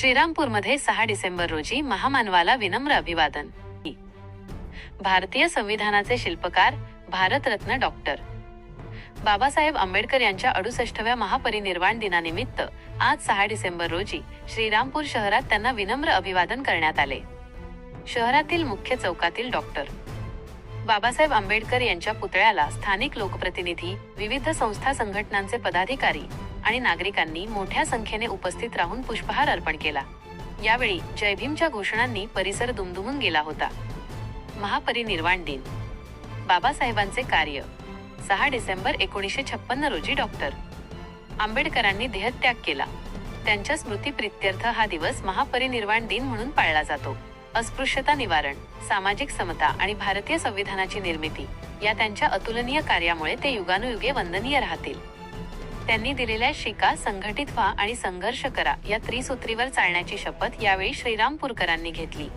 श्रीरामपूरमध्ये सहा डिसेंबर रोजी महामानवाला विनम्र अभिवादन. भारतीय संविधानाचे शिल्पकार भारतरत्न डॉक्टर. बाबासाहेब आंबेडकर यांच्या अडुसष्टव्या महापरिनिर्वाण दिनानिमित्त आज सहा डिसेंबर रोजी श्रीरामपूर शहरात त्यांना विनम्र अभिवादन करण्यात आले. शहरातील मुख्य चौकातील डॉक्टर. बाबासाहेब आंबेडकर यांच्या पुतळ्याला स्थानिक लोकप्रतिनिधी विविध संस्था संघटनांचे पदाधिकारी आणि नागरिकांनी मोठ्या संख्येने उपस्थित राहून पुष्पहार अर्पण केला. यावेळी जयभीमच्या घोषणांनी परिसर दुमदुमून गेला होता. महापरिनिर्वाण दिन. बाबासाहेबांचे कार्य. सहा डिसेंबर एकोणीसशे छप्पन्न रोजी डॉक्टर. आंबेडकरांनी देहत्याग केला. त्यांच्या स्मृतीप्रित्यर्थ हा दिवस महापरिनिर्वाण दिन म्हणून पाळला जातो. अस्पृश्यता निवारण सामाजिक समता आणि भारतीय संविधानाची निर्मिती या त्यांच्या अतुलनीय कार्यामुळे ते युगानुयुगे वंदनीय राहतील. त्यांनी दिलेल्या शिका संघटित व्हा आणि संघर्ष करा. या त्रिसूत्रीवर चालण्याची शपथ यावेळी श्रीरामपूरकरांनी घेतली.